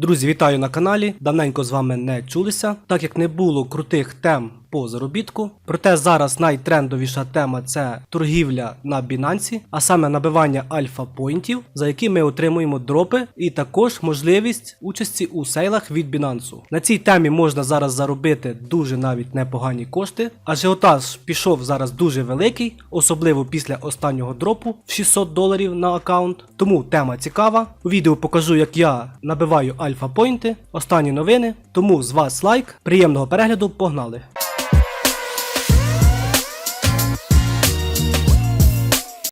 Друзі, вітаю на каналі. Давненько з вами не чулися, так як не було крутих тем по заробітку. Проте зараз найтрендовіша тема це торгівля на Binance, а саме набивання альфа-поінтів, за які ми отримуємо дропи, і також можливість участі у сейлах від Binance. На цій темі можна зараз заробити дуже навіть непогані кошти. Ажіотаж пішов зараз дуже великий, особливо після останнього дропу в 600 доларів на аккаунт. Тому тема цікава. У відео покажу, як я набиваю альфа-поінти, останні новини. Тому з вас лайк, приємного перегляду, погнали!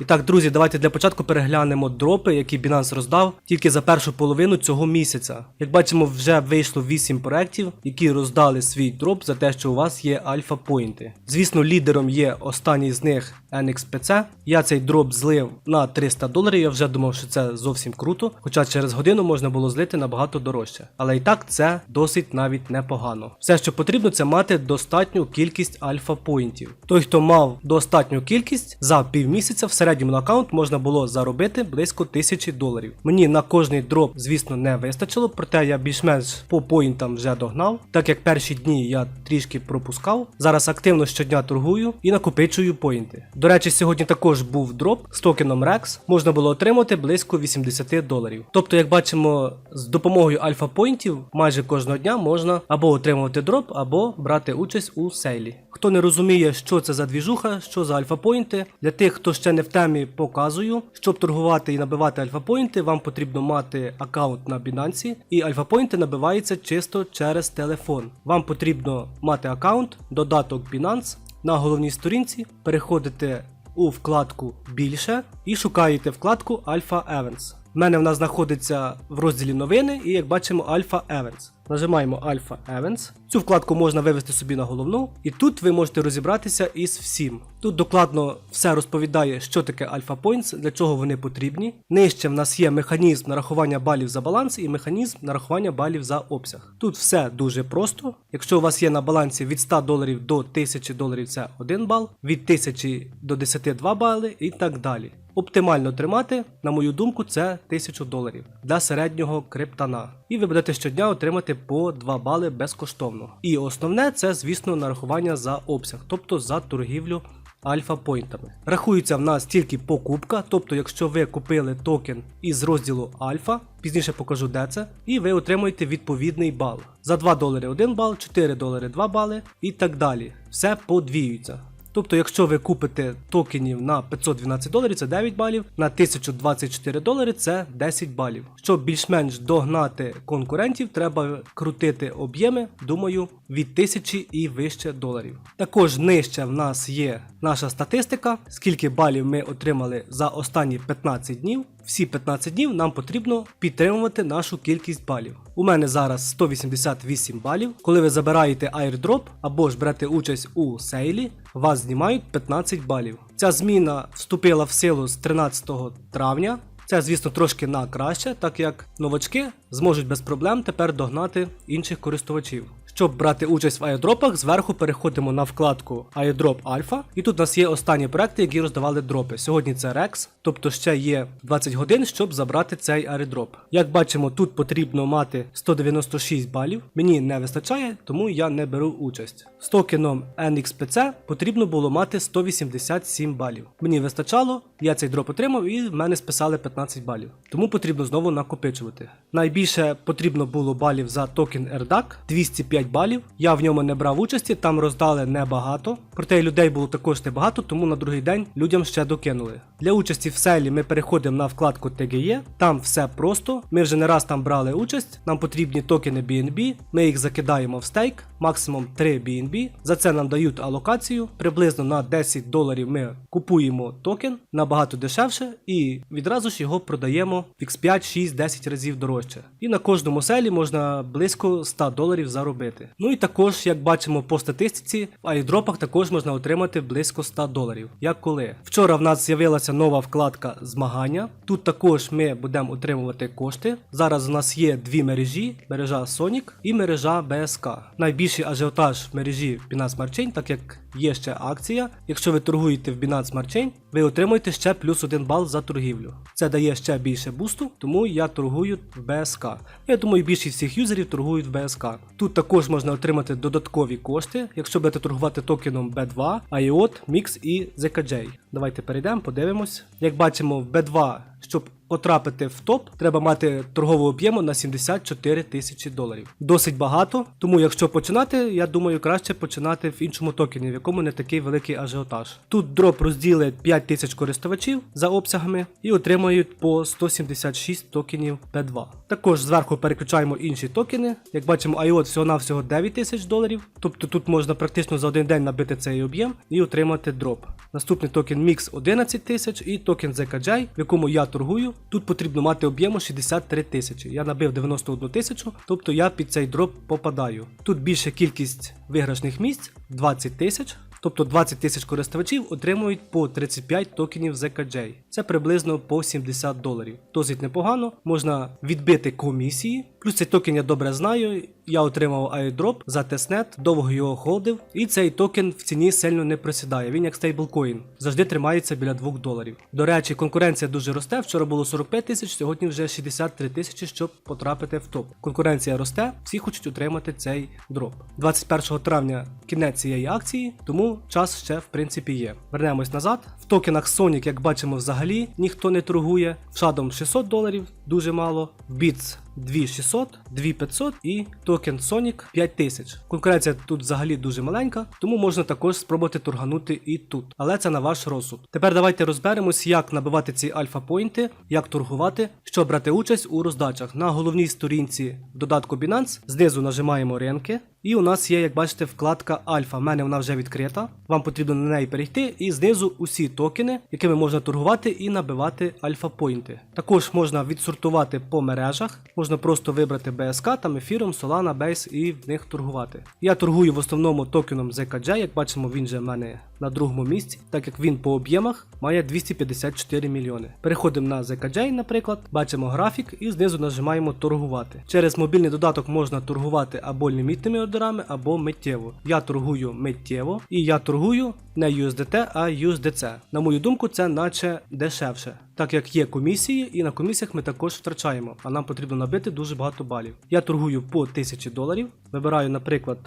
І так, друзі, давайте для початку переглянемо дропи, які Binance роздав тільки за першу половину цього місяця. Як бачимо, вже вийшло 8 проєктів, які роздали свій дроп за те, що у вас є альфа-поінти. Звісно, лідером є останній з них NXPC. Я цей дроп злив на 300 доларів. Я вже думав, що це зовсім круто. Хоча через годину можна було злити набагато дорожче. Але і так це досить навіть непогано. Все, що потрібно, це мати достатню кількість альфа-поінтів. Той, хто мав достатню кількість за півмісяця в середньому на аккаунт можна було заробити близько тисячі доларів. Мені на кожний дроп, звісно, не вистачило, проте я більш-менш по поінтам вже догнав. Так як перші дні я трішки пропускав. Зараз активно щодня торгую і накопичую поінти. До речі, сьогодні також був дроп з токеном REX. Можна було отримати близько 80 доларів. Тобто, як бачимо, з допомогою альфа-поінтів майже кожного дня можна або отримувати дроп, або брати участь у сейлі. Хто не розуміє, що це за двіжуха, що за альфа-поінти, для тих, хто ще не в темі, показую. Щоб торгувати і набивати альфа-поінти, вам потрібно мати аккаунт на Binance, і альфа-поінти набиваються чисто через телефон. Вам потрібно мати аккаунт, додаток Binance. На головній сторінці переходите у вкладку Більше і шукаєте вкладку Alpha Events. У мене вона знаходиться в розділі новини, і як бачимо, Alpha Events. Нажимаємо Alpha Events. Цю вкладку можна вивести собі на головну, і тут ви можете розібратися із всім. Тут докладно все розповідає, що таке Alpha Points, для чого вони потрібні. Нижче в нас є механізм нарахування балів за баланс і механізм нарахування балів за обсяг. Тут все дуже просто. Якщо у вас є на балансі від 100 доларів до 1000 доларів, це 1 бал, від 1000 до 10 2 бали і так далі. Оптимально тримати, на мою думку, це 1000 доларів для середнього криптана. І ви будете щодня отримати по 2 бали безкоштовно. І основне це, звісно, нарахування за обсяг, тобто за торгівлю альфа-поінтами. Рахується в нас тільки покупка, тобто, якщо ви купили токен із розділу альфа, пізніше покажу де це, і ви отримуєте відповідний бал. За 2 долари 1 бал, 4 долари 2 бали і так далі. Все подвіюється. Тобто, якщо ви купите токенів на 512 доларів, це 9 балів, на 1024 долари це 10 балів. Щоб більш-менш догнати конкурентів, треба крутити об'єми, думаю, від 1000 і вище доларів. Також нижче в нас є наша статистика, скільки балів ми отримали за останні 15 днів. Всі 15 днів нам потрібно підтримувати нашу кількість балів. У мене зараз 188 балів. Коли ви забираєте airdrop або ж берете участь у сейлі, вас знімають 15 балів. Ця зміна вступила в силу з 13 травня. Це, звісно, трошки на краще, так як новачки зможуть без проблем тепер догнати інших користувачів. Щоб брати участь в airdropах, зверху переходимо на вкладку airdrop Alpha, і тут у нас є останні проекти, які роздавали дропи. Сьогодні це Rex, тобто ще є 20 годин, щоб забрати цей airdrop. Як бачимо, тут потрібно мати 196 балів. Мені не вистачає, тому я не беру участь. З токеном NXPC потрібно було мати 187 балів. Мені вистачало, я цей дроп отримав і в мене списали 15 балів. Тому потрібно знову накопичувати. Найбільше потрібно було балів за токен RDAC 205 балів. Я в ньому не брав участі, там роздали небагато. Проте людей було також небагато, тому на другий день людям ще докинули. Для участі в селі ми переходимо на вкладку TGE, там все просто. Ми вже не раз там брали участь. Нам потрібні токени BNB, ми їх закидаємо в стейк, максимум 3 BNB. За це нам дають алокацію. Приблизно на 10 доларів ми купуємо токен набагато дешевше і відразу ж його продаємо в X5, 6, 10 разів дорожче. І на кожному селі можна близько 100 доларів заробити. Ну і також, як бачимо по статистиці, в айдропах також можна отримати близько 100 доларів. Як коли? Вчора в нас з'явилася нова вкладка змагання. Тут також ми будемо отримувати кошти. Зараз у нас є дві мережі: мережа Sonic і мережа BSK. Найбільший ажіотаж в мережі Binance Smart Chain, так як є ще акція. Якщо ви торгуєте в Binance Smart Chain, ви отримуєте ще плюс 1 бал за торгівлю. Це дає ще більше бусту, тому я торгую в БСК. Я думаю, більшість всіх юзерів торгують в БСК. Тут також можна отримати додаткові кошти, якщо будете торгувати токеном B2, IOT, MIX і ZKJ. Давайте перейдемо, подивимось. Як бачимо, в B2, щоб потрапити в топ, треба мати торгову об'єму на 74 тисячі доларів. Досить багато, тому якщо починати, я думаю, краще починати в іншому токені, в якому не такий великий ажіотаж. Тут дроп розділить 5 тисяч користувачів за обсягами і отримують по 176 токенів P2. Також зверху переключаємо інші токени. Як бачимо, IOT всього-навсього 9 тисяч доларів. Тобто тут можна практично за один день набити цей об'єм і отримати дроп. Наступний токен Mix 11 тисяч і токен ZKJ, в якому я торгую. Тут потрібно мати об'єму 63 тисячі. Я набив 91 тисячу, тобто я під цей дроп попадаю. Тут більша кількість виграшних місць 20 тисяч. Тобто 20 тисяч користувачів отримують по 35 токенів ZKJ. Це приблизно по 70 доларів. Досить непогано, можна відбити комісії. Плюс цей токен я добре знаю. Я отримав airdrop за тестнет, довго його холдив, і цей токен в ціні сильно не просідає. Він як стейблкоін, завжди тримається біля 2 доларів. До речі, конкуренція дуже росте. Вчора було 45 тисяч, сьогодні вже 63 тисячі, щоб потрапити в топ. Конкуренція росте, всі хочуть отримати цей дроп. 21 травня кінець цієї акції, тому час ще в принципі є. Вернемось назад. Токенах Sonic, як бачимо, взагалі ніхто не торгує. В Shadow 600 доларів, дуже мало. В Beats 2600, 2500 і токен Sonic 5000. Конкуренція тут взагалі дуже маленька, тому можна також спробувати торганути і тут. Але це на ваш розсуд. Тепер давайте розберемось, як набивати ці альфа-пойнти, як торгувати, щоб брати участь у роздачах. На головній сторінці додатку Binance знизу нажимаємо ринки. І у нас є, як бачите, вкладка Альфа. У мене вона вже відкрита. Вам потрібно на неї перейти, і знизу усі токени, якими можна торгувати і набивати альфа-пойнти. Також можна відсортувати по мережах, можна просто вибрати BSK, там ефіром, Solana, Base і в них торгувати. Я торгую в основному токеном ZKJ, як бачимо, він же в мене на другому місці, так як він по об'ємах має 254 мільйони. Переходимо на ZKJ, наприклад, бачимо графік і знизу нажимаємо торгувати. Через мобільний додаток можна торгувати або лімітними ордерами, або миттєво. Я торгую миттєво і я торгую не USDT, а USDC. На мою думку, це наче дешевше. Так як є комісії, і на комісіях ми також втрачаємо, а нам потрібно набити дуже багато балів. Я торгую по 1000 доларів, вибираю, наприклад,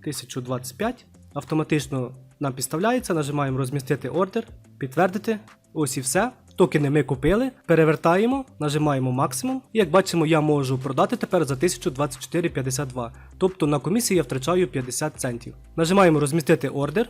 1025, автоматично нам підставляється, нажимаємо розмістити ордер, підтвердити. Ось і все. Токени ми купили, перевертаємо, нажимаємо максимум. І як бачимо, я можу продати тепер за 1024,52. Тобто на комісії я втрачаю 50 центів. Нажимаємо розмістити ордер,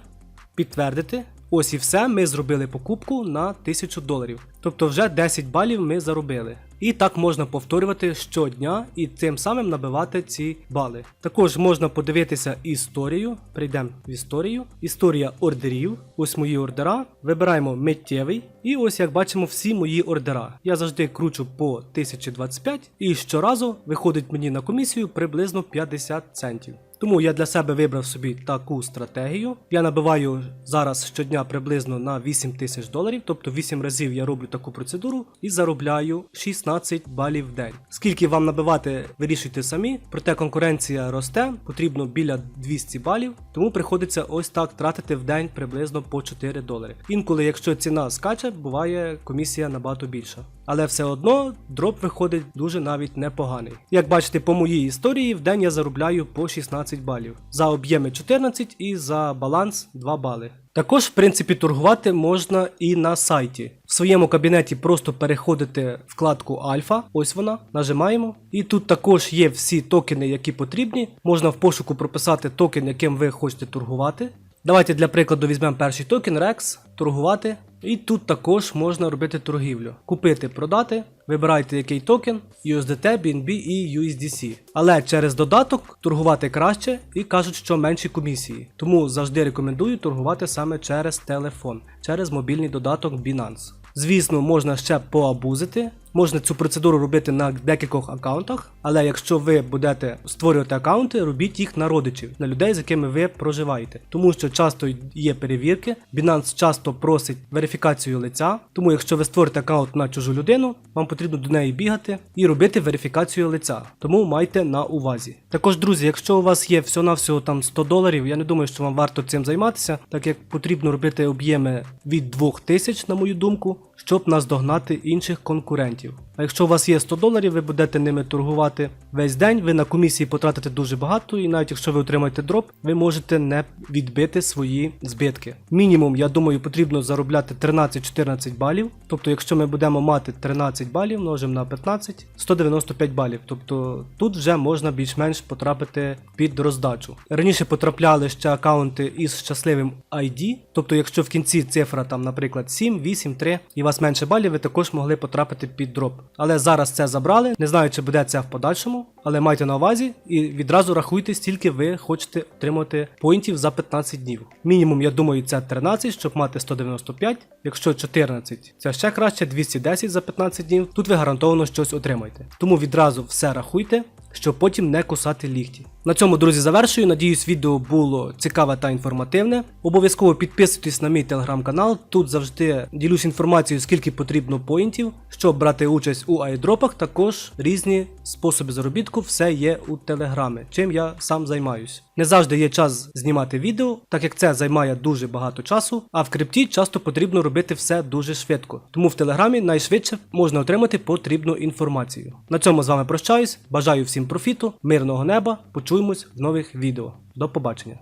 підтвердити. Ось і все, ми зробили покупку на 1000 доларів. Тобто вже 10 балів ми заробили. І так можна повторювати щодня і тим самим набивати ці бали. Також можна подивитися історію. Прийдемо в історію. Історія ордерів. Ось мої ордера. Вибираємо миттєвий. І ось як бачимо всі мої ордера. Я завжди кручу по 1025 і щоразу виходить мені на комісію приблизно 50 центів. Тому я для себе вибрав собі таку стратегію. Я набиваю зараз щодня приблизно на 8 тисяч доларів, тобто 8 разів я роблю таку процедуру і заробляю 16 балів в день. Скільки вам набивати, вирішуйте самі, проте конкуренція росте, потрібно біля 200 балів, тому приходиться ось так тратити в день приблизно по 4 долари. Інколи, якщо ціна скаче, буває комісія набагато більша. Але все одно дроп виходить дуже навіть непоганий. Як бачите, по моїй історії в день я заробляю по 16 балів. За об'єми 14 і за баланс 2 бали. Також, в принципі, торгувати можна і на сайті. В своєму кабінеті просто переходите вкладку Альфа, ось вона, нажимаємо. І тут також є всі токени, які потрібні. Можна в пошуку прописати токен, яким ви хочете торгувати. Давайте для прикладу візьмемо перший токен Rex, торгувати. І тут також можна робити торгівлю. Купити, продати, вибирайте який токен, USDT, BNB і USDC. Але через додаток торгувати краще і кажуть, що менші комісії. Тому завжди рекомендую торгувати саме через телефон, через мобільний додаток Binance. Звісно, можна ще поабузити. Можна цю процедуру робити на декількох аккаунтах, але якщо ви будете створювати аккаунти, робіть їх на родичів, на людей, з якими ви проживаєте. Тому що часто є перевірки, Binance часто просить верифікацію лиця. Тому якщо ви створите аккаунт на чужу людину, вам потрібно до неї бігати і робити верифікацію лиця. Тому майте на увазі. Також, друзі, якщо у вас є всього-навсього там 100 доларів, я не думаю, що вам варто цим займатися, так як потрібно робити об'єми від 2000, на мою думку, щоб наздогнати інших конкурентів. А якщо у вас є 100 доларів, ви будете ними торгувати весь день, ви на комісії потратите дуже багато, і навіть якщо ви отримаєте дроп, ви можете не відбити свої збитки. Мінімум, я думаю, потрібно заробляти 13-14 балів. Тобто, якщо ми будемо мати 13 балів, множимо на 15, 195 балів. Тобто тут вже можна більш-менш потрапити під роздачу. Раніше потрапляли ще аккаунти із щасливим ID, тобто, якщо в кінці цифра там, наприклад, 7, 8, 3 і у вас менше балів, ви також могли потрапити під дроп. Але зараз це забрали. Не знаю, чи буде це в подальшому, але майте на увазі і відразу рахуйте, стільки ви хочете отримати поінтів за 15 днів. Мінімум, я думаю, це 13, щоб мати 195. Якщо 14, це ще краще, 210 за 15 днів. Тут ви гарантовано щось отримаєте. Тому відразу все рахуйте, щоб потім не кусати лігті. На цьому, друзі, завершую. Надіюсь, відео було цікаве та інформативне. Обов'язково підписуйтесь на мій телеграм-канал. Тут завжди ділюсь інформацією, скільки потрібно поінтів, щоб брати участь у айдропах. Також різні способи заробітку, все є у телеграмі, чим я сам займаюсь. Не завжди є час знімати відео, так як це займає дуже багато часу, а в крипті часто потрібно робити все дуже швидко. Тому в телеграмі найшвидше можна отримати потрібну інформацію. На цьому з вами прощаюсь. Бажаю всім профіту, мирного неба. Почуємось в нових відео. До побачення.